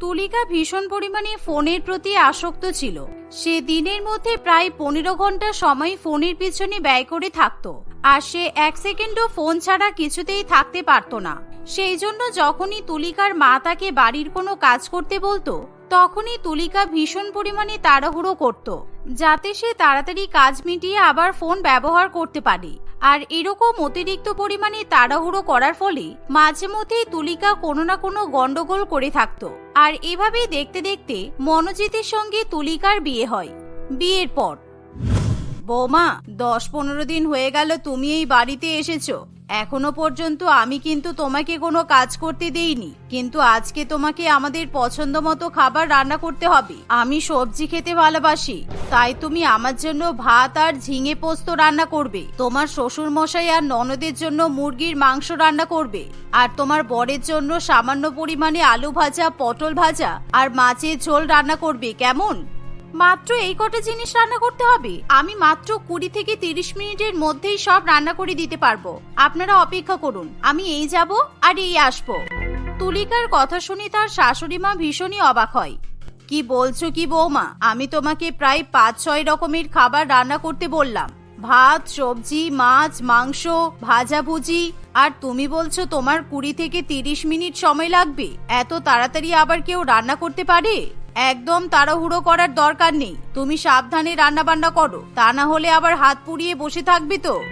তুলিকা ভীষণ পরিমাণে ফোনের প্রতি আসক্ত ছিল। সে দিনের মধ্যে প্রায় পনেরো ঘণ্টা সময় ফোনের পিছনে ব্যয় করে থাকতো। আর সে এক সেকেন্ডও ফোন ছাড়া কিছুতেই থাকতে পারতো না। সেই জন্য যখনই তুলিকার মা তাকে বাড়ির কোনো কাজ করতে বলতো, তখনই তুলিকা ভীষণ পরিমাণে তাড়াহুড়ো করত, যাতে সে তাড়াতাড়ি কাজ মিটিয়ে আবার ফোন ব্যবহার করতে পারে। আর এরকম অতিরিক্ত পরিমাণে তাড়াহুড়ো করার ফলে মাঝে মধ্যেই তুলিকা কোনো না কোনো গন্ডগোল করে থাকত। আর এভাবেই দেখতে দেখতে মনোজিতের সঙ্গে তুলিকার বিয়ে হয়। বিয়ের পর, বৌমা, দশ পনেরো দিন হয়ে গেল, তুমি এই বাড়িতে এসেছ। এখনও পর্যন্ত আমি কিন্তু তোমাকে কোনো কাজ করতে দেইনি। কিন্তু আজকে তোমাকে আমাদের পছন্দ মতো খাবার রান্না করতে হবে। আমি সবজি খেতে ভালোবাসি। তাই তুমি আমার জন্য ভাত আর ঝিঙে পোস্ত রান্না করবে। তোমার শ্বশুর মশাই আর ননদের জন্য মুরগির মাংস রান্না করবে। আর তোমার বরের জন্য সামান্য পরিমাণে আলু ভাজা, পটল ভাজা আর মাছের ঝোল রান্না করবে। কেমন? মাত্র এই কটা জিনিস রান্না করতে হবে। আমি মাত্র কুড়ি থেকে তিরিশ মিনিটের মধ্যেই সব রান্না করে দিতে পারব। আপনারা অপেক্ষা করুন, আমি এই যাব আর এই আসব। তুলিকার কথা শুনে তার শাশুড়ি মা ভীষণই অবাক হয়। কি বলছো কি বৌমা? আমি তোমাকে প্রায় পাঁচ, ছয় রকমের খাবার রান্না করতে বললাম। ভাত, সবজি, মাছ, মাংস ভাজাভুজি আর তুমি বলছো তোমার কুড়ি থেকে তিরিশ মিনিট সময় লাগবে। এত তাড়াতাড়ি আবার কেউ রান্না করতে পারে? একদম তাড়াহুড়ো করার দরকার নেই। তুমি সাবধানে রান্না বান্না করো, তা না হলে আবার হাত পুড়িয়ে বসে থাকবি তো।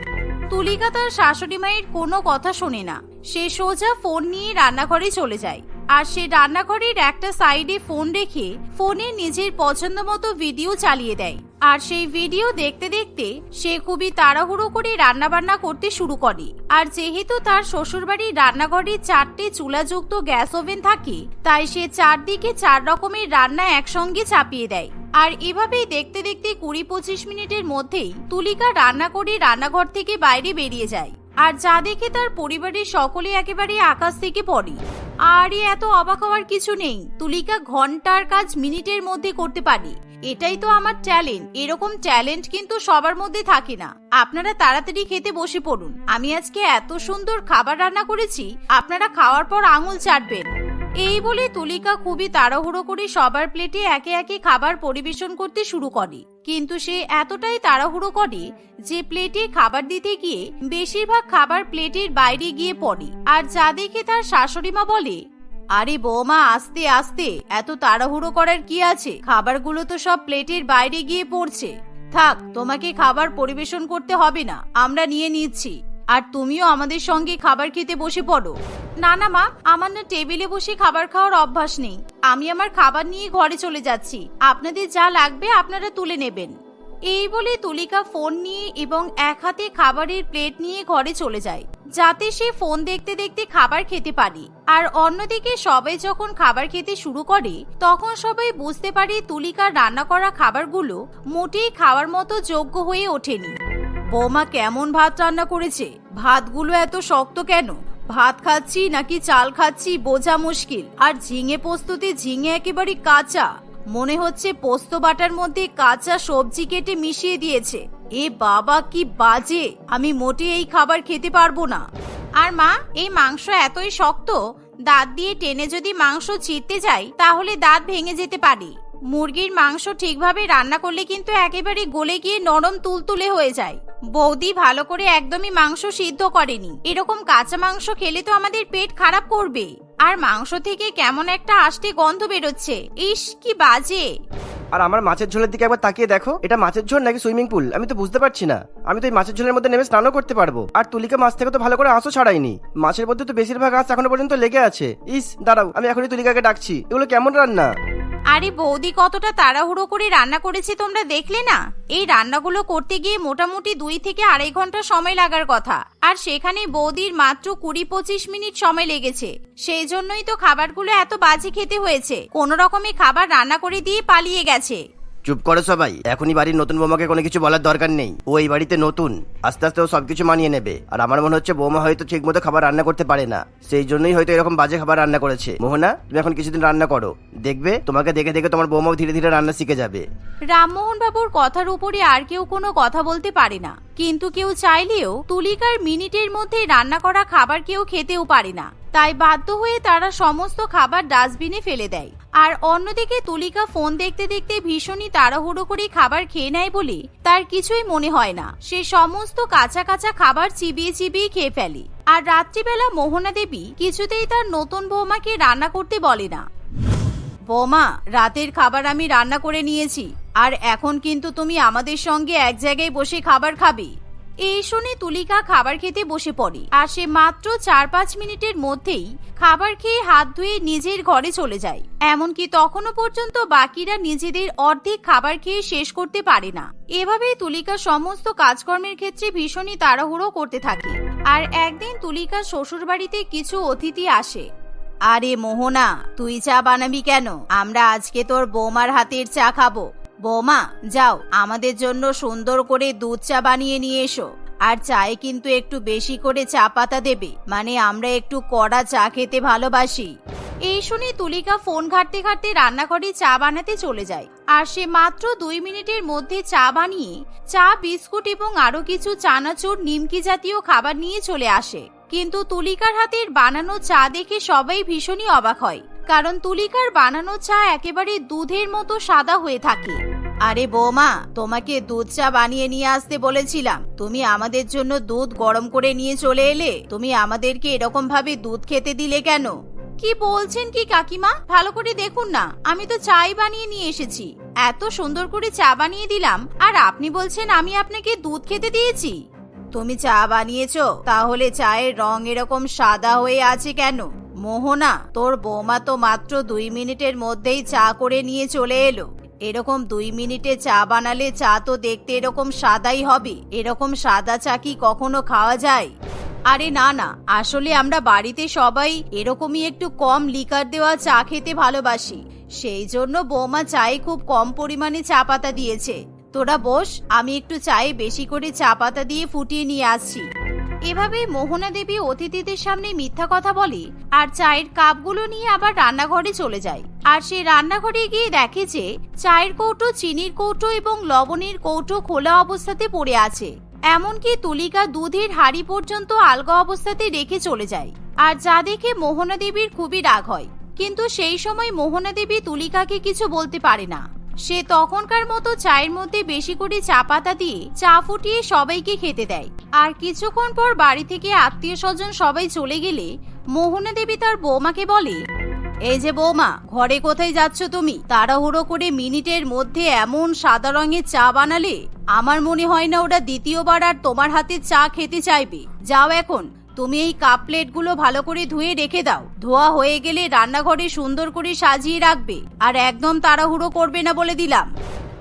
তুলিকা তার শাশুড়ি মায়ের কোনো কথা শোনে না। সে সোজা ফোন নিয়ে রান্নাঘরে চলে যায়। আর সে রান্নাঘরের একটা সাইডে ফোন রেখে ফোনে নিজের পছন্দ মতো ভিডিও চালিয়ে দেয়। আর সেই ভিডিও দেখতে দেখতে সে খুবই তাড়াহুড়ো করে রান্না বান্না করতে শুরু করে। আর যেহেতু তার শ্বশুরবাড়ির রান্নাঘরে চারটে চুলাযুক্ত গ্যাস ওভেন থাকে, তাই সে চারদিকে চার রকমের রান্না একসঙ্গে চাপিয়ে দেয়। আর এভাবেই দেখতে দেখতে কুড়ি পঁচিশ মিনিটের মধ্যেই তুলিকা রান্না করে রান্নাঘর থেকে বাইরে বেরিয়ে যায়। আর যা দেখে তার পরিবারের সকলে একেবারে আকাশ থেকে পড়ে। আর, এত অবাক হওয়ার কিছু নেই। তুলিকা ঘণ্টার কাজ মিনিটের মধ্যে করতে পারে। এটাই তো আমার ট্যালেন্ট। এরকম ট্যালেন্ট কিন্তু সবার মধ্যে থাকে না। আপনারা তাড়াতাড়ি খেতে বসে পড়ুন। আমি আজকে এত সুন্দর খাবার রান্না করেছি, আপনারা খাওয়ার পর আঙুল চাটবেন। এই বলে তুলিকা খুবই তাড়াহুড়ো করে সবার প্লেটে একে একে খাবার পরিবেশন করতে শুরু করে। কিন্তু সে এতটাই তাড়াহুড়ো করে যে প্লেটে খাবার দিতে গিয়ে বেশিরভাগ খাবার প্লেটের বাইরে গিয়ে পড়ে আর যা দেখে তার শাশুড়িমা বলে, আরে বৌমা, আস্তে আস্তে, এত তাড়াহুড়ো করার কি আছে? খাবারগুলো তো সব প্লেটের বাইরে গিয়ে পড়ছে। থাক, তোমাকে খাবার পরিবেশন করতে হবে না, আমরা নিয়ে নিচ্ছি। আর তুমিও আমাদের সঙ্গে খাবার খেতে বসে পড়ো। না না, মা, আমার না টেবিলে বসে খাবার খাওয়ার অভ্যাস নেই। আমি আমার খাবার নিয়ে ঘরে চলে যাচ্ছি। আপনাদের যা লাগবে আপনারা তুলে নেবেন। এই বলে তুলিকা ফোন নিয়ে এবং এক হাতে খাবারের প্লেট নিয়ে ঘরে চলে যায়, যাতে সে ফোন দেখতে দেখতে খাবার খেতে পারে। আর অন্যদিকে সবাই যখন খাবার খেতে শুরু করে, তখন সবাই বুঝতে পারে তুলিকার রান্না করা খাবারগুলো মোটেই খাওয়ার মতো যোগ্য হয়ে ওঠেনি। বৌমা কেমন ভাত রান্না করেছে? ভাতগুলো এত শক্ত কেন? ভাত খাচ্ছি নাকি চাল খাচ্ছি বোঝা মুশকিল। আর ঝিঙে পোস্ততে ঝিঙে একেবারে কাঁচা। মনে হচ্ছে পোস্ত বাটার মধ্যে কাঁচা সবজি কেটে মিশিয়ে দিয়েছে। এ বাবা কি বাজে! আমি মোটে এই খাবার খেতে পারব না। আর মা, এই মাংস এতই শক্ত? দাঁত দিয়ে টেনে যদি মাংস ছিঁড়তে যাই, তাহলে দাঁত ভেঙে যেতে পারে। মুরগির মাংস ঠিকভাবে রান্না করলে কিন্তু একেবারে গলে গিয়ে নরম তুলতুলে হয়ে যায়। বৌদি ভালো করে একদমই মাংস সিদ্ধ করেনি। এরকম কাঁচা মাংস খেলে তো আমাদের পেট খারাপ করবে। আর মাংস থেকে কেমন একটা আষ্টে গন্ধ বেরোচ্ছে। ইস, কি বাজে। আর আমার মাছের ঝোলের দিকে একবার তাকিয়ে দেখো। এটা মাছের ঝোল নাকি সুইমিং পুল? আমি তো বুঝতে পারছি না। আমি তো এই মাছের ঝোলের মধ্যে নেমে স্নানও করতে পারব। আর তুলিকা মাছ থেকে তো ভালো করে আঁশও ছাড়াইনি মাছের মধ্যে তো বেশিরভাগ আঁশ এখনও পর্যন্ত লেগে আছে। ইস, দাঁড়াও, আমি এখনই তুলিকাকে ডাকছি। এগুলো কেমন রান্না? আরে বৌদি, কতটা তাড়াহুড়ো করে রান্না করেছে তোমরা দেখলে না? এই রান্নাগুলো করতে গিয়ে মোটামুটি দুই থেকে আড়াই ঘণ্টা সময় লাগার কথা। আর সেখানে বৌদির মাত্র কুড়ি পঁচিশ মিনিট সময় লেগেছে। সেই জন্যই তো খাবারগুলো এত বাজে খেতে হয়েছে। কোনো রকমে খাবার রান্না করে দিয়ে পালিয়ে গেছে। চুপ করো সবাই, এখনই বাড়ির নতুন বৌমাকে কোনো কিছু বলার দরকার নেই। ও এই বাড়িতে নতুন, আস্তে আস্তে ও সবকিছু মানিয়ে নেবে। আর আমার মনে হচ্ছে বৌমা হয়তো ঠিক মতো খাবার রান্না করতে পারে না। সেই জন্যই হয়তো এরকম বাজে খাবার রান্না করেছে। মোহনা, তুমি এখন কিছুদিন রান্না করো। দেখবে, তোমাকে দেখে দেখে তোমার বৌমাও ধীরে ধীরে রান্না শিখে যাবে। রামমোহন বাবুর কথার উপরে আর কেউ কোনো কথা বলতে পারে না। কিন্তু কেউ চাইলেও তুলিকার মিনিটের মধ্যে রান্না করা খাবার কেউ খেতেও পারে না। তাই বাধ্য হয়ে তারা সমস্ত খাবার ডাস্টবিনে ফেলে দেয়। আর অন্যদিকে তুলিকা ফোন দেখতে দেখতে ভীষণই তাড়াহুড়ো করে খাবার খেয়ে নেয় বলে তার কিছুই মনে হয় না। সে সমস্ত কাঁচা কাঁচা খাবার চিবিয়ে চিবিয়ে খেয়ে ফেলে। আর রাত্রিবেলা মোহনা দেবী কিছুতেই তার নতুন বৌমাকে রান্না করতে বলে না। বৌমা, রাতের খাবার আমি রান্না করে নিয়েছি। আর এখন কিন্তু তুমি আমাদের সঙ্গে এক জায়গায় বসে খাবার খাবে। এই শুনে তুলিকা খাবার খেতে বসে পড়ে, আর সে মাত্র চার পাঁচ মিনিটের মধ্যেই খাবার খেয়ে হাত ধুয়ে নিজের ঘরে চলে যায়। এমনকি তখনও পর্যন্ত বাকিরা নিজেদের অর্ধেক খাবার খেয়ে শেষ করতে পারে না। এভাবেই তুলিকা সমস্ত কাজকর্মের ক্ষেত্রে ভীষণই তাড়াহুড়ো করতে থাকে। আর একদিন তুলিকার শ্বশুরবাড়িতে কিছু অতিথি আসে। আরে মোহনা, তুই চা বানাবি কেন? আমরা আজকে তোর বৌমার হাতের চা খাব। বৌমা, যাও, আমাদের জন্য সুন্দর করে দুধ চা বানিয়ে নিয়ে এসো। আর চায়ে কিন্তু একটু বেশি করে চা পাতা দেবে মানে আমরা একটু কড়া চা খেতে ভালোবাসি। এই শুনে তুলিকা ফোন ঘাটতে ঘাটতে রান্নাঘরে চা বানাতে চলে যায়। আর সে মাত্র দুই মিনিটের মধ্যে চা বানিয়ে, চা, বিস্কুট এবং আরও কিছু চানাচুর, নিমকি জাতীয় খাবার নিয়ে চলে আসে। কিন্তু তুলিকার হাতের বানানো চা দেখে সবাই ভীষণই অবাক হয়। কারণ তুলিকার বানানো চা একেবারে দুধের মতো সাদা হয়ে থাকে। আরে বৌমা, তোমাকে দুধ চা বানিয়ে নিয়ে আসতে বলেছিলাম। তুমি আমাদের জন্য দুধ গরম করে নিয়ে চলে এলে, তুমি আমাদেরকে এরকম ভাবে দুধ খেতে দিলে কেন? কি বলছেন কি কাকিমা? ভালো করে দেখুন না, আমি তো চাই বানিয়ে নিয়ে এসেছি। এত সুন্দর করে চা বানিয়ে দিলাম, আর আপনি বলছেন আমি আপনাকে দুধ খেতে দিয়েছি। তুমি চা বানিয়েছো, তাহলে চায়ের রং এরকম সাদা হয়ে আছে কেন? মোহনা, তোর বৌমা তো মাত্র দুই মিনিটের মধ্যেই চা করে নিয়ে চলে এলো। এরকম দুই মিনিটে চা বানালে চা তো দেখতে এরকম সাদাই হবে। এরকম সাদা চা কি কখনো খাওয়া যায়? আরে না না, আসলে আমরা বাড়িতে সবাই এরকমই একটু কম লিকার দেওয়া চা খেতে ভালোবাসি। সেই জন্য বৌমা চায়ে খুব কম পরিমাণে চা পাতা দিয়েছে। তোরা বস, আমি একটু চায়ে বেশি করে চা পাতা দিয়ে ফুটিয়ে নিয়ে আসছি। এভাবে মোহনা দেবী অতিথিদের সামনে মিথ্যা কথা বলে আর চায়ের কাপগুলো নিয়ে আবার রান্নাঘরে চলে যায়। আর সে রান্নাঘরে গিয়ে দেখে যে চায়ের কৌটো, চিনির কৌটো এবং লবণের কৌটো খোলা অবস্থাতে পড়ে আছে। এমনকি তুলিকা দুধের হাড়ি পর্যন্ত আলগা অবস্থাতে রেখে চলে যায়। আর যা দেখে মোহনা দেবীর খুবই রাগ হয়। কিন্তু সেই সময় মোহনা দেবী তুলিকাকে কিছু বলতে পারে না। সে তখনকার মতো চায়ের মধ্যে বেশি করে চা পাতা দিয়ে চা ফুটিয়ে সবাইকে খেতে দেয়। আর কিছুক্ষণ পর বাড়ি থেকে আত্মীয় স্বজন সবাই চলে গেলে মোহনা দেবী তার বৌমাকে বলে, এই যে বৌমা, ঘরে কোথায় যাচ্ছ তুমি? তাড়াহুড়ো করে মিনিটের মধ্যে এমন সাদা রঙের চা বানালে আমার মনে হয় না ওরা দ্বিতীয়বার আর তোমার হাতে চা খেতে চাইবে। যাও এখন তুমি এই কাপ প্লেটগুলো ভালো করে ধুয়ে রেখে দাও। ধোয়া হয়ে গেলে রান্নাঘরে সুন্দর করে সাজিয়ে রাখবে। আর একদম তাড়াহুড়ো করবে না বলে দিলাম।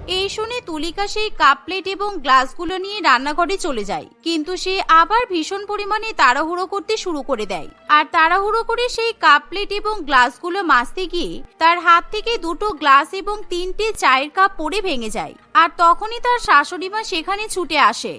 এই শুনে তুলিকা সেই কাপ প্লেট এবং গ্লাসগুলো নিয়ে রান্নাঘরে চলে যায়। কিন্তু সে আবার ভীষণ পরিমাণে তাড়াহুড়ো করতে শুরু করে দেয়। আর তাড়াহুড়ো করে সেই কাপ প্লেট এবং গ্লাসগুলো মাজতে গিয়ে তার হাত থেকে দুটো গ্লাস এবং তিনটে চায়ের কাপ পড়ে ভেঙে যায়। আর তখনই তার শাশুড়ি মা সেখানে ছুটে আসে।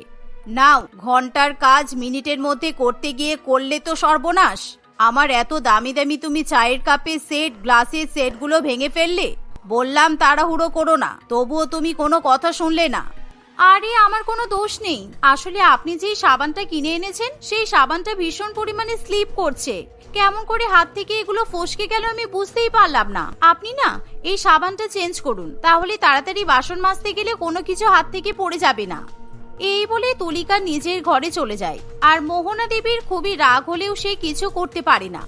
নাও, ঘণ্টার কাজ মিনিটের মধ্যে করতে গিয়ে করলে তো সর্বনাশ। আমার এত দামি দামি তুমি চায়ের কাপে সেট, গ্লাসের সেটগুলো ভেঙে ফেললে? বললাম, তাড়াহুড়ো করো না, তবুও তুমি কোনো কথা শুনলে না। আরে, আমার কোনো দোষ নেই। আসলে আপনি যেই সাবানটা কিনে এনেছেন, সেই সাবানটা ভীষণ পরিমাণে স্লিপ করছে। কেমন করে হাত থেকে এগুলো ফসকে গেল আমি বুঝতেই পারলাম না। আপনি না, এই সাবানটা চেঞ্জ করুন, তাহলে তাড়াতাড়ি বাসন মাজতে গেলে কোনো কিছু হাত থেকে পড়ে যাবে না। এই বলে তুলিকা নিজের ঘরে চলে যায়। আর মোহনা দেবীর খুবই রাগ হলেও সে কিছু করতে পারে না।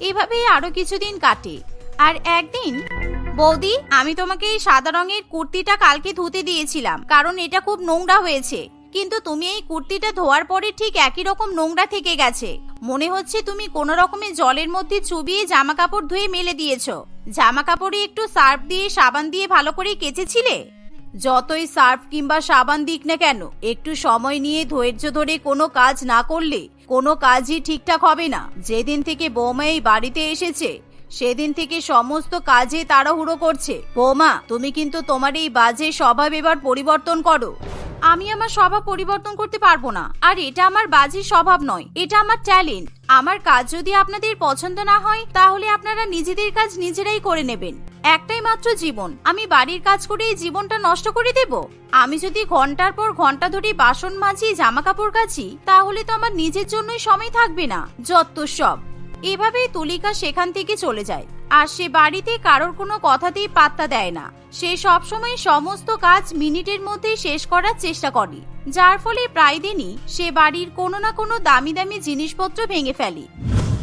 এভাবেই আরও কিছুদিন কাটে। আর একদিন, বৌদি, আমি তোমাকে এই সাদা রঙের কুর্তিটা কালকে ধুতে দিয়েছিলাম, কারণ এটা খুব নোংরা হয়েছে। কিন্তু তুমি এই কুর্তিটা ধোয়ার পরে ঠিক একই রকম নোংরা থেকে গেছে। মনে হচ্ছে তুমি কোনো রকমের জলের মধ্যে চুবিয়ে জামা কাপড় ধুয়ে মেলে দিয়েছ। জামা কাপড়ে একটু সার্ফ দিয়ে, সাবান দিয়ে ভালো করে কেচেছিলে? যতই সার্ফ কিংবা সাবান দিক না কেন, একটু সময় নিয়ে ধৈর্য ধরে কোনো কাজ না করলে কোনো কাজই ঠিকঠাক হবে না। যেদিন থেকে বৌমা এই বাড়িতে এসেছে, সেদিন থেকে সমস্ত কাজে তাড়াহুড়ো করছে। বৌমা, তুমি কিন্তু তোমার এই বাজে স্বভাব এবার পরিবর্তন করো। আমি আমার স্বভাব পরিবর্তন করতে পারব না। আর এটা আমার বাজে স্বভাব নয়। এটা আমার ট্যালেন্ট। আমার কাজ যদি আপনাদের পছন্দ না হয়, তাহলে আপনারা নিজেদের কাজ নিজেরাই করে নেবেন। একটাই মাত্র জীবন। আমি বাড়ির কাজ করে এই জীবনটা নষ্ট করে দেব? আমি যদি ঘণ্টার পর ঘণ্টা ধরে বাসন মাজি জামা কাপড় কাচি, তাহলে তো আমার নিজের জন্যই সময় থাকবে না। যত সব। এভাবেই তুলিকা সেখান থেকে চলে যায়। আর সে বাড়িতে কারোর কোনো কথাতেই পাত্তা দেয় না। সে সবসময় সমস্ত কাজ মিনিটের মধ্যেই শেষ করার চেষ্টা করে। যার ফলে প্রায় দিনই সে বাড়ির কোনো না কোনো দামি দামি জিনিসপত্র ভেঙে ফেলে।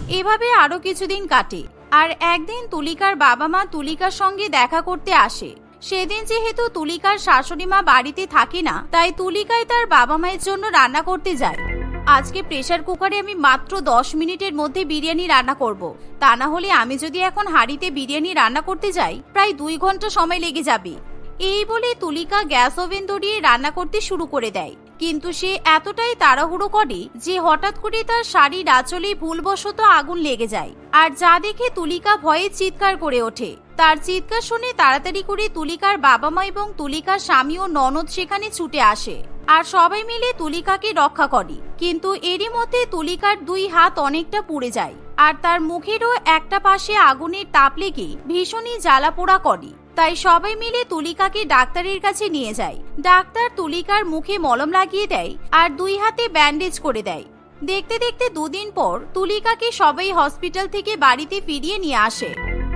এভাবে আরও কিছুদিন কাটে। আর একদিন তুলিকার বাবা মা তুলিকার সঙ্গে দেখা করতে আসে। সেদিন যেহেতু তুলিকার শাশুড়ি মা বাড়িতে থাকে না, তাই তুলিকাই তার বাবা মায়ের জন্য রান্না করতে যায়। আজকে প্রেশার কুকারে আমি মাত্র দশ মিনিটের মধ্যে বিরিয়ানি রান্না করব। তা না হলে আমি যদি এখন হাঁড়িতে বিরিয়ানি রান্না করতে যাই, প্রায় দুই ঘণ্টা সময় লেগে যাবে। এই বলে তুলিকা গ্যাস ওভেন ধরিয়ে রান্না করতে শুরু করে দেয়। কিন্তু সে এতটাই তাড়াহুড়ো করে যে হঠাৎ করে তার শাড়ির আঁচলে ভুলবশত আগুন লেগে যায়। আর যা দেখে তুলিকা ভয়ে চিৎকার করে ওঠে। তার চিৎকার শুনে তাড়াতাড়ি করে তুলিকার বাবা মা এবং তুলিকার স্বামী ও ননদ সেখানে ছুটে আসে। আর সবাই মিলে তুলিকাকে রক্ষা করে। কিন্তু এরই মধ্যে তুলিকার দুই হাত অনেকটা পুড়ে যায়। আর তার মুখেরও একটা পাশে আগুনের তাপ লেগে ভীষণই জ্বালা পোড়া করে। তাই সবাই মিলে তুলিকাকে ডাক্তারের কাছে নিয়ে যায়। ডাক্তার তুলিকার মুখে মলম লাগিয়ে দেয় আর দুই হাতে ব্যান্ডেজ করে দেয়। দেখতে দেখতে দুদিন পর তুলিকাকে সবাই হসপিটাল থেকে বাড়িতে ফিরিয়ে নিয়ে আসে।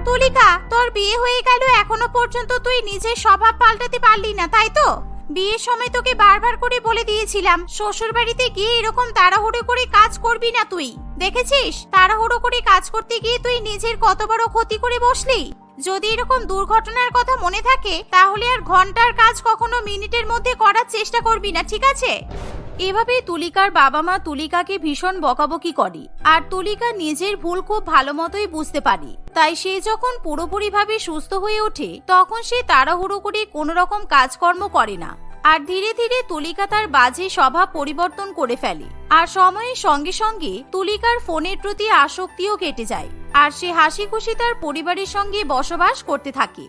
তুলিকা, তোর বিয়ে হয়ে গেল, এখনও পর্যন্ত তুই নিজের স্বভাব পাল্টাতে পারলি না, তাই তো? বিয়ের সময় তোকে বারবার করে বলে দিয়েছিলাম শ্বশুর বাড়িতে গিয়ে এরকম তাড়াহুড়ো করে কাজ করবি না তুই। দেখেছিস? তাড়াহুড়ো করে কাজ করতে গিয়ে তুই নিজের কত বড় ক্ষতি করে বসলি? যদি এরকম দুর্ঘটনার কথা মনে থাকে, তাহলে আর ঘণ্টার কাজ কখনো মিনিটের মধ্যে করার চেষ্টা করবি না, ঠিক আছে? এভাবে তুলিকার বাবা মা তুলিকাকে ভীষণ বকাবকি করে, আর তুলিকা নিজের ভুল খুব ভালো মতোই বুঝতে পারে। তাই সে যখন পুরোপুরিভাবে সুস্থ হয়ে ওঠে, তখন সে তাড়াহুড়ো করে কোনো রকম কাজকর্ম করে না। আর ধীরে ধীরে তুলিকা তার বাজে স্বভাব পরিবর্তন করে ফেলে। আর সময়ের সঙ্গে সঙ্গে তুলিকার ফোনের প্রতি আসক্তিও কেটে যায়। আর সে হাসি খুশি তার পরিবারের সঙ্গে বসবাস করতে থাকে।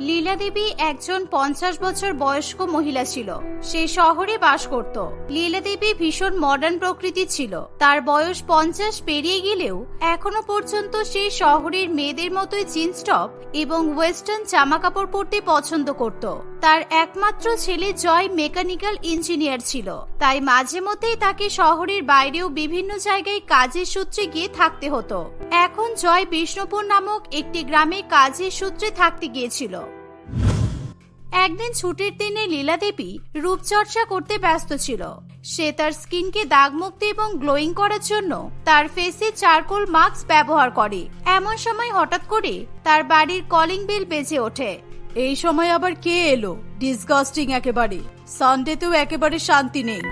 লীলা দেবী একজন পঞ্চাশ বছর বয়স্ক মহিলা ছিল। সে শহরে বাস করত। লীলা দেবী ভীষণ মডার্ন প্রকৃতি ছিল। তার বয়স পঞ্চাশ পেরিয়ে গেলেও এখনও পর্যন্ত সে শহরের মেয়েদের মতোই জিন্স টপ এবং ওয়েস্টার্ন জামা কাপড় পরতে পছন্দ করত। তার একমাত্র ছেলে জয় মেকানিক্যাল ইঞ্জিনিয়ার ছিল। তাই মাঝে মধ্যেই তাকে শহরের বাইরেও বিভিন্ন জায়গায় কাজের সূত্রে গিয়ে থাকতে হতো। এখন জয় বিষ্ণুপুর নামক একটি গ্রামে কাজের সূত্রে থাকতে গিয়েছিল। একদিন ছুটির দিনে লীলা দেবী রূপচর্চা করতে ব্যস্ত ছিল। সে তার স্কিনকে দাগমুক্ত এবং গ্লোয়িং করার জন্য তার ফেসে চারকোল মাস্ক ব্যবহার করে। এমন সময় হঠাৎ করে তার বাড়ির কলিং বেল বেজে ওঠে। এই সময় আবার কে এলো? ডিসগাস্টিং একেবারে। সানডেতেও একেবারে শান্তি নেই।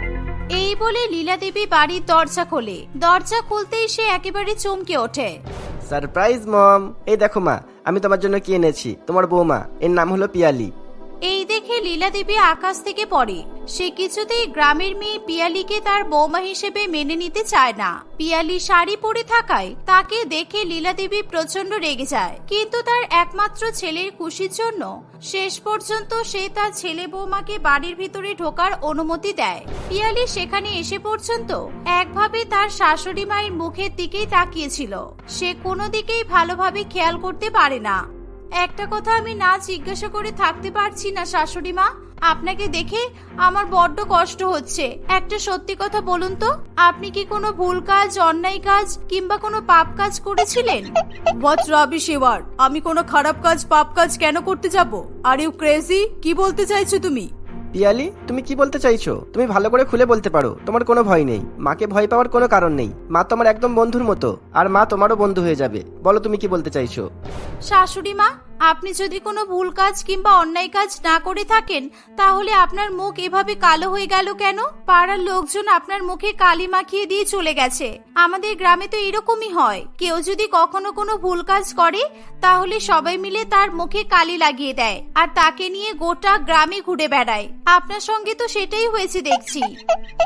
এই বলে লীলা দেবী বাড়ির দরজা খোলে। দরজা খুলতেই সে একেবারে চমকে ওঠে। Surprise, mom. এই দেখো মা আমি তোমার জন্য কি এনেছি? তোমার বৌমা। এর নাম হলো পিয়ালি। এই দেখে লীলা দেবী আকাশ থেকে পড়ে। সে কিছুতেই গ্রামের মেয়ে পিয়ালিকে তার বৌমা হিসেবে মেনে নিতে চায় না। পিয়ালি শাড়ি পরে থাকায় তাকে দেখে লীলা দেবী প্রচণ্ড রেগে যায়। কিন্তু তার একমাত্র ছেলের খুশির জন্য শেষ পর্যন্ত সে তার ছেলে বৌমাকে বাড়ির ভিতরে ঢোকার অনুমতি দেয়। পিয়ালি সেখানে এসে পর্যন্ত একভাবে তার শাশুড়ি মায়ের মুখের দিকেই তাকিয়েছিল। সে কোনো দিকেই ভালোভাবে খেয়াল করতে পারে না। একটা কথা আমি না জিজ্ঞাসা করে থাকতে পারছি না, শাশুড়ি মা। আপনাকে দেখে আমার বড্ড কষ্ট হচ্ছে। একটা সত্যি কথা বলুন তো, আপনি কি কোনো ভুল কাজ, অন্যায় কাজ কিংবা কোনো পাপ কাজ করেছিলেন? হোয়াট রাবিশ এবার আমি কোনো খারাপ কাজ, পাপ কাজ কেন করতে যাব? আর ইউ ক্রেজি কি বলতে চাইছো তুমি? পিয়ালি, তুমি কি বলতে চাইছো? তুমি ভালো করে খুলে বলতে পারো, তোমার কোনো ভয় নেই। মাকে ভয় পাওয়ার কোনো কারণ নেই। মা তোমার একদম বন্ধুর মতো, আর মা তোমারও বন্ধু হয়ে যাবে। বলো তুমি কি বলতে চাইছো? শাশুড়ি মা আপনি যদি কোনো ভুল কাজ কিংবা অন্যায় কাজ না করে থাকেন, তাহলে আপনার মুখ এভাবে কালো হয়ে গেল কেন? পাড়ার লোকজন আপনার মুখে কালি মাখিয়ে দিয়ে চলে গেছে। আমাদের গ্রামে তো এরকমই হয়। কেউ যদি কখনো কোনো ভুল কাজ করে, তাহলে সবাই মিলে তার মুখে কালি লাগিয়ে দেয় আর তাকে নিয়ে গোটা গ্রামে ঘুরে বেড়ায়। আপনার সঙ্গে তো সেটাই হয়েছে দেখছি।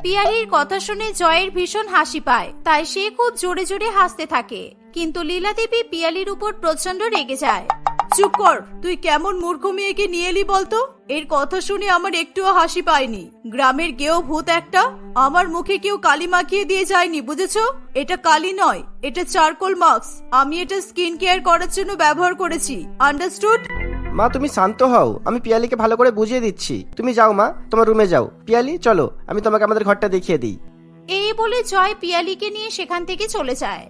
পিয়ালির কথা শুনে জয়ের ভীষণ হাসি পায়, তাই সে খুব জোরে জোরে হাসতে থাকে। কিন্তু লীলা দেবী পিয়ালির উপর প্রচণ্ড রেগে যায়। চুপ কর। তুই কেমন মূর্খ মেয়েকে নিয়ে এলি বলতো? এর কথা শুনে আমার একটুও হাসি পায়নি। গ্রামের গেও ভূত একটা আমার মুখে কেউ কালি মাখিয়ে দিয়ে যায়নি বুঝেছ? এটা কালি নয় এটা চারকোল মাস্ক। আমি এটা স্কিন কেয়ার করার জন্য ব্যবহার করেছি আন্ডারস্টুড? মা তুমি শান্ত হও আমি পিয়ালিকে ভালো করে বুঝিয়ে দিচ্ছি। তুমি যাও মা তোমার রুমে যাও। পিয়ালি চলো আমি তোমাকে আমাদের ঘরটা দেখিয়ে দিই। এই বলে জয় পিয়ালিকে নিয়ে সেখান থেকে চলে যায়।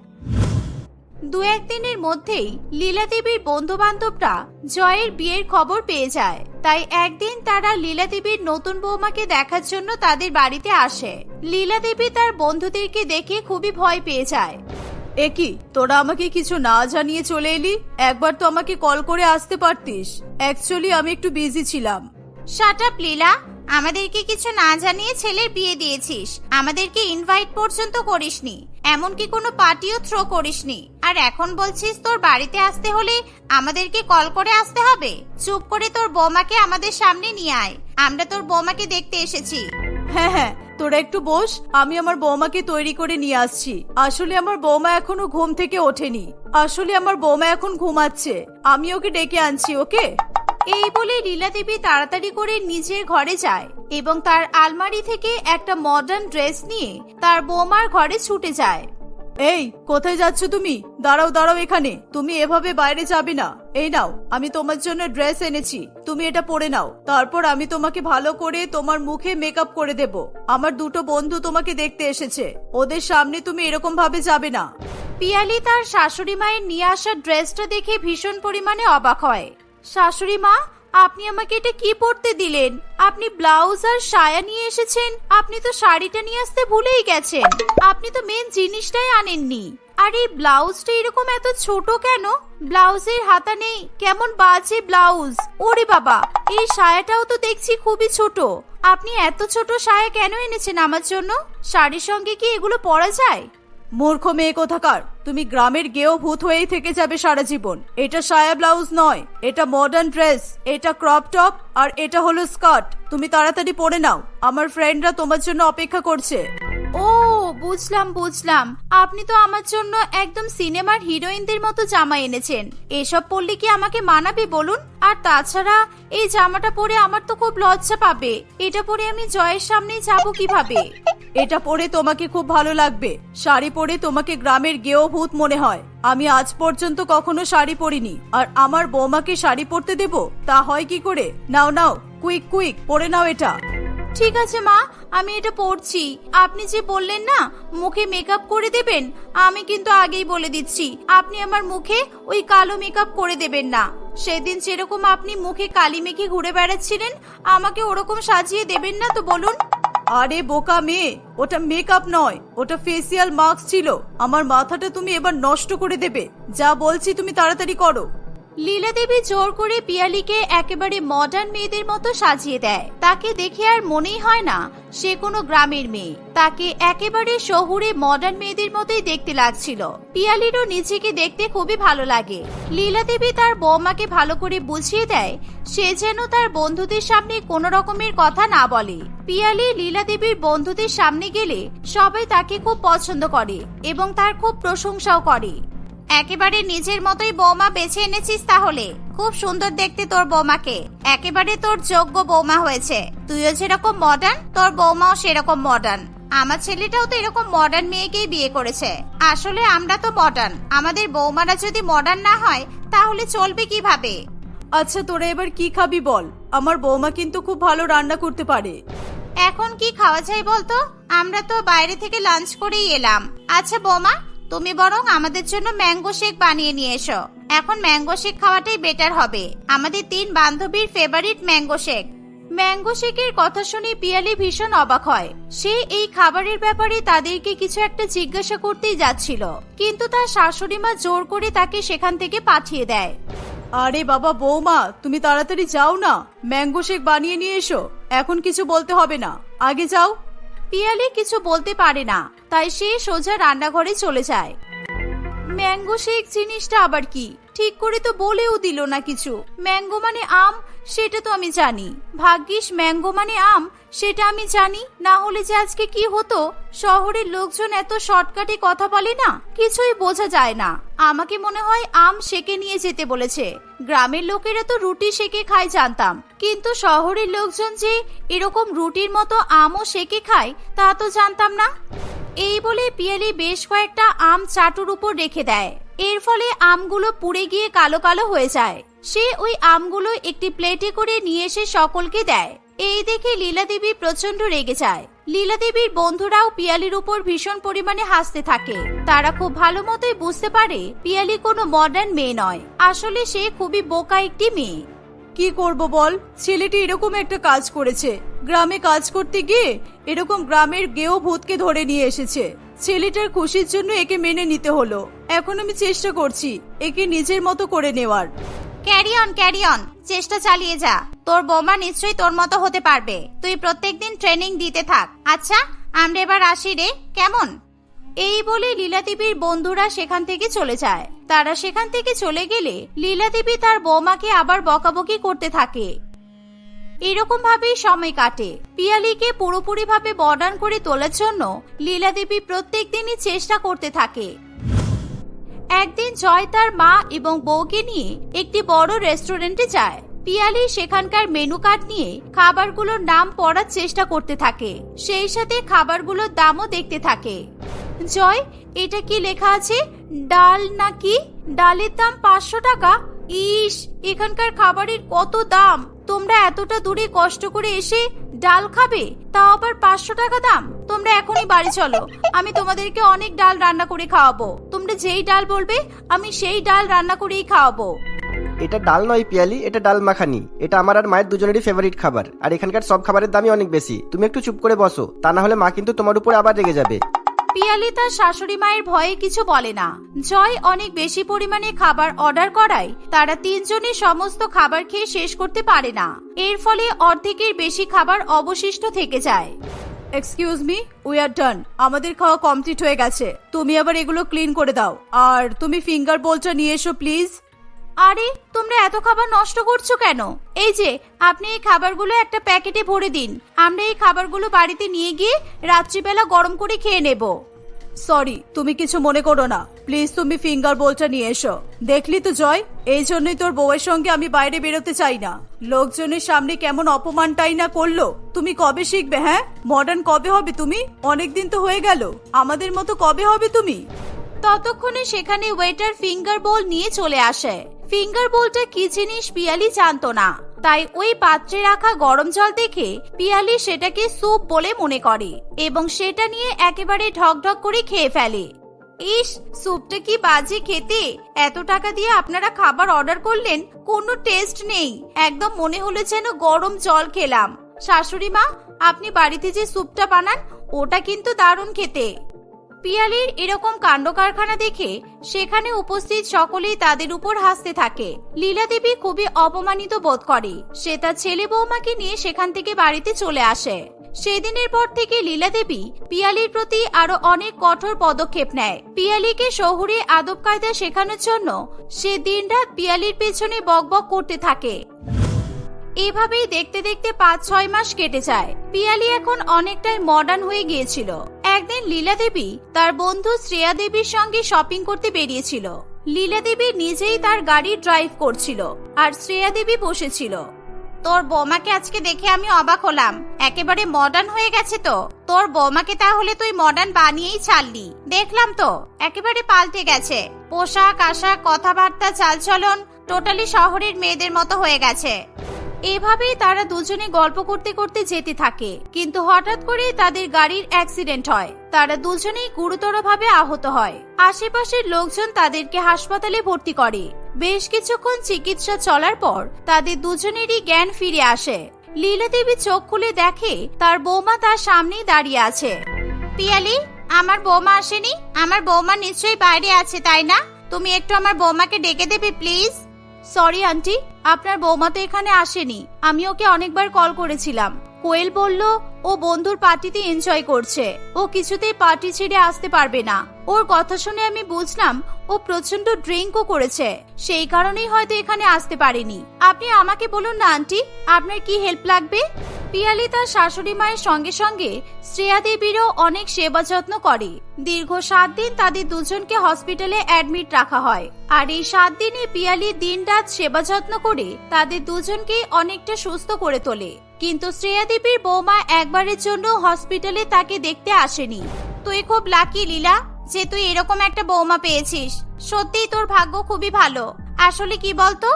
দু একদিনের মধ্যেই লীলা দেবীর বন্ধু বান্ধবরা জয়ের বিয়ের খবর পেয়ে যায়। তাই একদিন তারা লীলা দেবীর নতুন বৌমাকে দেখার জন্য তাদের বাড়িতে আসে। লীলা দেবী তার বন্ধুদেরকে দেখে খুবই ভয় পেয়ে যায়। একি তোরা আমাকে কিছু না জানিয়ে চলে এলি? একবার তো আমাকে কল করে আসতে পারতিস। অ্যাকচুয়ালি আমি একটু বিজি ছিলাম। Shut up Leela. আমাদেরকে কিছু না জানিয়ে ছেলের বিয়ে দিয়েছিস। আমাদেরকে ইনভাইট পর্যন্ত করিসনি। এমনকি কোনো পার্টিও থ্রো করিসনি। আর এখন বলছিস তোর বাড়িতে আসতে হলে আমাদেরকে কল করে আসতে হবে? চুপ করে তোর বৌমাকে আমাদের সামনে নিয়ে আয়। আমরা তোর বৌমাকে দেখতে এসেছি। হ্যাঁ হ্যাঁ তোরা একটু বস, আমি আমার বৌমাকে তৈরি করে নিয়ে আসছি। আসলে আমার বৌমা এখনও ঘুম থেকে ওঠেনি। আসলে আমার বৌমা এখন ঘুমাচ্ছে। আমি ওকে ডেকে আনছি, ওকে? এই বলে লীলা দেবী তাড়াতাড়ি করে নিজের ঘরে যায় এবং তার আলমারি থেকে একটা মডার্ন ড্রেস নিয়ে তার বৌমার ঘরে ছুটে যায়। এই, কোথায় যাচ্ছ তুমি? দাঁড়াও দাঁড়াও এখানে। তুমি এভাবে বাইরে যাবে না। এই নাও, আমি তোমার জন্য ড্রেস এনেছি। তুমি এটা পরে নাও। তারপর আমি তোমাকে ভালো করে তোমার মুখে মেকআপ করে দেব। আমার দুটো বন্ধু তোমাকে দেখতে এসেছে। ওদের সামনে তুমি এরকম ভাবে যাবে না। পিয়ালি তার শাশুড়ি মায়ের নিয়ে আসা ড্রেসটা দেখে ভীষণ পরিমাণে অবাক হয়। শাশুড়ি মা আপনি আমাকে এটা কি পরতে দিলেন? আপনি ব্লাউজ আর সায়া নিয়ে এসেছেন। আপনি তো শাড়িটা নিয়ে আসতে ভুলেই গেছেন। আপনি তো মেন জিনিসটাই আনেননি। আর এই ব্লাউজটা এরকম এত ছোট কেন? ব্লাউজের হাতা নেই। কেমন বাজে ব্লাউজ। ওরে বাবা, এই সায়াটাও তো দেখছি খুবই ছোট। আপনি এত ছোট সায়া কেন এনেছেন আমার জন্য? শাড়ির সঙ্গে কি এগুলো পরা যায়? মূর্খ মেয়ে কোথাকার? তুমি গ্রামের গেও ভূত হয়েই থেকে যাবে সারা জীবন। এটা সায়া ব্লাউজ নয়, এটা মডার্ন ড্রেস এটা ক্রপ টপ আর এটা হলো স্কার্ট। তুমি তাড়াতাড়ি পরে নাও। আমার ফ্রেন্ডরা তোমার জন্য অপেক্ষা করছে। ও, বুঝলাম বুঝলাম। আপনি তো আমার জন্য একদম সিনেমার হিরোইনদের মতো জামা এনেছেন। এসব পরলে কি আমাকে মানাবে বলুন? আর তাছাড়া, এই জামাটা পরে আমার তো খুব লজ্জা পাবে। এটা পরে আমি জয়ের সামনে যাব কীভাবে? এটা পরে তোমাকে খুব ভালো লাগবে। শাড়ি পরে তোমাকে গ্রামের গেও ভূত মনে হয়। আমি আজ পর্যন্ত কখনো শাড়ি পরিনি। আর আমার বৌমাকে শাড়ি পরতে দেব? তা হয় কি করে? নাও নাও, কুইক কুইক, পরে নাও এটা। ঠিক আছে, মা, আমি এটা পড়ছি। আপনি যে বললেন না, মুখে মেকআপ করে দেবেন, আমি কিন্তু আগেই বলে দিচ্ছি, আপনি আমার মুখে ওই কালো মেকআপ করে দেবেন না। সেদিন যেরকম আপনি মুখে কালি মেখে ঘুরে বেড়াচ্ছিলেন, আমাকে ওরকম সাজিয়ে দেবেন না তো বলুন। আরে বোকা মেয়ে, ওটা মেকআপ নয়, ওটা ফেসিয়াল মাস্ক ছিল। আমার মাথাটা তুমি এবার নষ্ট করে দেবে। যা বলছি তুমি তাড়াতাড়ি করো। লীলা দেবী জোর করে পিয়ালিকে একেবারে মডার্ন মেয়েদের মতো সাজিয়ে দেয়। তাকে দেখে আর মনেই হয় না, সে কোনো গ্রামের মেয়ে। তাকে একেবারে শহুরে মডার্ন মেয়েদের মতোই দেখতে লাগছিল। পিয়ালিরও নিজেকে দেখতে খুবই ভালো লাগে। লীলা দেবী তার বৌমাকে ভালো করে বুঝিয়ে দেয়, সে যেন তার বন্ধুদের সামনে কোনো রকমের কথা না বলে। পিয়ালি লীলা দেবীর বন্ধুদের সামনে গেলে সবাই তাকে খুব পছন্দ করে এবং তার খুব প্রশংসাও করে। একেবারে নিজের মতোই বৌমা বেছে এনেছিস তাহলে। খুব সুন্দর দেখতে তোর বৌমাকে। একেবারে তোর যোগ্য বৌমা হয়েছে। তুইও যেরকম মডার্ন তোর বৌমাও সেরকম মডার্ন আমার ছেলেটাও তো এরকম মডার্ন মেয়েকেই বিয়ে করেছে। আসলে আমরা তো মডার্ন আমাদের বৌমারা যদি মডার্ন না হয় তাহলে চলবে কীভাবে? আচ্ছা তোরা এবার কি খাবি বল? আমার বৌমা কিন্তু খুব ভালো রান্না করতে পারে। এখন কি খাওয়া যায় বলতো? আমরা তো বাইরে থেকে লাঞ্চ করেই এলাম। আচ্ছা বৌমা তুমি বরং আমাদের জন্য ম্যাঙ্গো শেক বানিয়ে নিয়ে এসো। এখন ম্যাঙ্গো শেক খাওয়াটাই বেটার হবে। আমাদের তিন বান্ধবীর ফেভারিট ম্যাঙ্গো শেক। ম্যাঙ্গো শেকের কথা শুনে পিয়ালি ভীষণ অবাক হয়। সে এই খাবারের ব্যাপারে তাদেরকে কিছু একটা জিজ্ঞাসা করতেই যাচ্ছিল। কিন্তু তার শাশুড়ি মা জোর করে তাকে সেখান থেকে পাঠিয়ে দেয়। আরে বাবা, বৌমা, তুমি তাড়াতাড়ি যাও না। ম্যাঙ্গো শেক বানিয়ে নিয়ে এসো। এখন কিছু বলতে হবে না। আগে যাও। পিয়ালি কিছু বলতে পারে না, তাই সে সোজা রান্নাঘরে চলে যায়। ম্যাঙ্গো শেক জিনিসটা আবার কি? ঠিক করে তো বলেও দিল না কিছু। ম্যাঙ্গো মানে আম? সেটা তো আমি জানি। ভাগ্যিস ম্যাঙ্গো মানে আম? সেটা আমি জানি। না হলে যে আজকে কি হতো? শহরের লোকজন এত শর্টকাটে কথা বলে না? কিছুই বোঝা যায় না। আমাকে মনে হয় আম সেকে নিয়ে যেতে বলেছে। গ্রামের লোকেরা তো রুটি সেকে খায় জানতাম। কিন্তু শহরের লোকজন যে এরকম রুটির মতো আমও সেকে খায়, তা তো জানতাম না। এই বলে পিয়ালি বেশ কয়েকটা আম চাটুর উপর রেখে দেয়। এর ফলে আমগুলো পুড়ে গিয়ে কালো কালো হয়ে যায়। সে ওই আমগুলো একটি প্লেটে করে নিয়ে এসে সকলকে দেয়। এই দেখে লীলা দেবী প্রচণ্ড রেগে যায়। লীলা দেবীর বন্ধুরাও পিয়ালির উপর ভীষণ পরিমাণে হাসতে থাকে। তারা খুব ভালো মতোই বুঝতে পারে পিয়ালি কোনো মডার্ন মেয়ে নয়। আসলে সে খুবই বোকা একটি মেয়ে। কি করব বল? ছেলেটি এরকম একটা কাজ করেছে। গ্রামে কাজ করতে গিয়ে এরকম গ্রামের গেও ভূতকে ধরে নিয়ে এসেছে। ছেলেটার খুশির জন্য একে মেনে নিতে হলো। এখন আমি চেষ্টা করছি একে নিজের মতো করে নেওয়ার। ক্যারি অন ক্যারি অন চেষ্টা চালিয়ে যা। তোর বৌমা নিশ্চয়ই তোর মতো হতে পারবে। তুই প্রত্যেকদিন ট্রেনিং দিতে থাক। আচ্ছা আমরা এবার আসি রে। কেমন? এই বলে লীলা দেবীর বন্ধুরা সেখান থেকে চলে যায়। তারা সেখান থেকে চলে গেলে লীলা দেবী তার বৌমাকে আবার বকাবকি করতে থাকে। এরকম ভাবেই সময় কাটে। পিয়ালিকে পুরোপুরি ভাবে বর্ডান করে তোলার জন্য লীলা দেবী প্রত্যেক দিনই চেষ্টা করতে থাকে। একদিন জয় তার মা এবং বউকে নিয়ে একটি বড় রেস্টুরেন্টে যায়। পিয়ালি সেখানকার মেনু কার্ড নিয়ে খাবারগুলোর নাম পড়ার চেষ্টা করতে থাকে। সেই সাথে খাবারগুলোর দামও দেখতে থাকে। জয়, এটা কি লেখা আছে? ডাল নাকি? ডালের দাম পাঁচশো টাকা? ইস, এখানকার খাবারের কত দাম? তোমরা এতটা দূরে কষ্ট করে এসে ডাল খাবে? তাও আবার পাঁচশো টাকা দাম। তোমরা এখনই বাড়ি চলো। আমি তোমাদেরকে অনেক ডাল রান্না করে খাওয়াবো। তোমরা যেই ডাল বলবে, আমি সেই ডাল রান্না করেই খাওয়াবো। এটা ডাল নয় পিয়ালি, এটা ডাল মাখানি। এটা আমার আর মায়ের দুজনেরই ফেভারিট খাবার। আর এখানকার সব খাবারের দামই অনেক বেশি। তুমি একটু চুপ করে বসো। তা না হলে মা কিন্তু তোমার উপরে আবার রেগে যাবে। পিয়ালি তার শাশুড়ি মায়ের ভয়ে কিছু বলে না। জয় অনেক বেশি পরিমাণে খাবার অর্ডার করায় তারা তিনজনই সমস্ত খাবার খেয়ে শেষ করতে পারে না। এর ফলে অর্ধেকের বেশি খাবার অবশিষ্ট থেকে যায়। Excuse me we are done আমাদের খাওয়া কমপ্লিট হয়ে গেছে। তুমি আবার এগুলো ক্লিন করে দাও। আর তুমি ফিঙ্গার বোলটা নিয়ে এসো প্লিজ আরে, তোমরা এত খাবার নষ্ট করছ কেন? এই যে, আপনি এই খাবারগুলো একটা প্যাকেটে ভরে দিন। আমরা এই খাবারগুলো বাড়িতে নিয়ে গিয়ে রাত্রিবেলা গরম করে খেয়ে নেব। সরি, তুমি কিছু মনে করো না। প্লিজ তুমি ফিঙ্গার বোলটা নিয়ে এসো। দেখলি তো, জয়? এই জন্যই তোর বউয়ের সঙ্গে আমি বাইরে বেরোতে চাই না। লোকজনের সামনে কেমন অপমানটাই না করল। তুমি কবে শিখবে হ্যাঁ? মডার্ন কবে হবে তুমি? অনেকদিন তো হয়ে গেল। আমাদের মতো কবে হবে তুমি? ততক্ষণে সেখানে ওয়েটার ফিঙ্গার বোল নিয়ে চলে আসে। ফিঙ্গার বোলটা কি জিনিস পিয়ালি জানতো না। তাই ওই পাত্রে রাখা গরম জল দেখে পিয়ালি সেটাকে স্যুপ বলে মনে করে এবং সেটা নিয়ে একেবারে ঢকঢক করে খেয়ে ফেলে। ইস, স্যুপটা কি বাজে খেতে? এত টাকা দিয়ে আপনারা খাবার অর্ডার করলেন? কোনো টেস্ট নেই। একদম মনে হলো যেন গরম জল খেলাম। শাশুড়ি মা, আপনি বাড়িতে যে স্যুপটা বানান, ওটা কিন্তু দারুণ খেতে। পিয়ালির এরকম কাণ্ড কারখানা দেখে সেখানে উপস্থিত সকলেই তাদের উপর হাসতে থাকে। লীলা দেবী খুবই অপমানিত বোধ করে। সে তার ছেলে বৌমাকে নিয়ে সেখান থেকে বাড়িতে চলে আসে। সেদিনের পর থেকে লীলা দেবী পিয়ালির প্রতি আরও অনেক কঠোর পদক্ষেপ নেয়। পিয়ালিকে শহুরে আদব কায়দা শেখানোর জন্য সে দিনরাত পিয়ালির পেছনে বকবক করতে থাকে। এভাবেই দেখতে দেখতে পাঁচ, ছয় মাস কেটে যায়। পিয়ালি এখন অনেকটাই মডার্ন হয়ে গিয়েছিল। একদিন লীলা দেবী তার বন্ধু শ্রেয়া দেবীর সঙ্গে শপিং করতে বেরিয়েছিল। লীলা দেবী নিজেই তার গাড়ি ড্রাইভ করছিল আর শ্রেয়া দেবী বসেছিল। তোর বৌমাকে আজকে দেখে আমি অবাক হলাম। একেবারে মডার্ন হয়ে গেছে তো। তোর বৌমাকে তাহলে তুই মডার্ন বানিয়েই ছাড়লি। দেখলাম তো, একেবারে পাল্টে গেছে। পোশাক, আশাক, কথাবার্তা, চালচলন টোটালি শহরের মেয়েদের মতো হয়ে গেছে। এভাবেই তারা দুজনে গল্প করতে করতে যেতে থাকে। কিন্তু হঠাৎ করে তাদের গাড়ির অ্যাক্সিডেন্ট হয়। তারা দুজনেই গুরুতরভাবে আহত হয়। আশেপাশের লোকজন তাদেরকে হাসপাতালে ভর্তি করে। বেশ কিছুক্ষণ চিকিৎসা চলার পর তাদের দুজনেরই জ্ঞান ফিরে আসে। লীলা দেবী চোখ খুলে দেখে তার বৌমা তার সামনেই দাঁড়িয়ে আছে। পিয়ালি, আমার বৌমা আসেনি? আমার বৌমা নিশ্চয়ই বাইরে আছে, তাই না? তুমি একটু আমার বৌমাকে ডেকে দেবে, প্লিজ। সরি আন্টি আপনার বৌমা তো এখানে আসেনি। আমি ওকে অনেকবার কল করেছিলাম। কোয়েল বলল ও বন্ধুর পার্টিতে এনজয় করছে। ও কিছুতেই পার্টি ছেড়ে আসতে পারবে না। ওর কথা শুনে আমি বুঝলাম ও প্রচণ্ড ড্রিঙ্কও করেছে। সেই কারণেই হয়তো এখানে আসতে পারেনি। আপনি আমাকে বলুন না, আন্টি, আপনার কি হেল্প লাগবে? পিয়ালি তার শাশুড়ি মায়ের সঙ্গে সঙ্গে শ্রেয়া দেবীরও অনেক সেবা যত্ন করে। দীর্ঘ সাত দিন তাদের দুজনকে হসপিটালে অ্যাডমিট রাখা হয়। আর এই সাত দিনে পিয়ালি দিনরাত সেবা যত্ন করে তাদের দুজনকে অনেকটা সুস্থ করে তোলে। কিন্তু শ্রেয়া দেবীর বৌমা একবারের জন্য হসপিটালে তাকে দেখতে আসেনি। তুই খুব লাকি লীলা, যে তুই এরকম একটা বৌমা পেয়েছিস। সত্যিই তোর ভাগ্য খুবই ভালো। আসলে কি বলতো?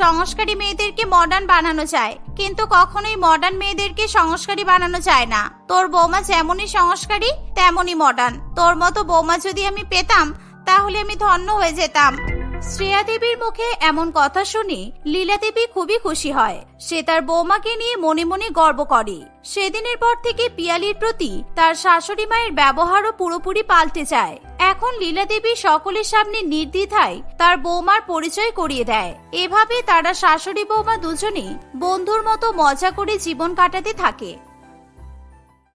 সংস্কারী মেয়েদেরকে মডার্ন বানানো যায়, কিন্তু কখনোই মডার্ন মেয়েদেরকে সংস্কারী বানানো যায় না। তোর বৌমা যেমনই সংস্কারী, তেমনই মডার্ন তোর মতো বৌমা যদি আমি পেতাম, তাহলে আমি ধন্য হয়ে যেতাম। শ্রেয়া দেবীর মুখে এমন কথা শুনে লীলা দেবী খুবই খুশি হয়। সে তার বৌমাকে নিয়ে মনে মনে গর্ব করে। সেদিনের পর থেকে পিয়ালির প্রতি তার শাশুড়ি মায়ের ব্যবহারও পুরোপুরি পাল্টে যায়। এখন লীলা দেবী সকলের সামনে নির্দ্বিধায় তার বৌমার পরিচয় করিয়ে দেয়। এভাবে তারা শাশুড়ি বৌমা দুজনেই বন্ধুর মতো মজা করে জীবন কাটাতে থাকে।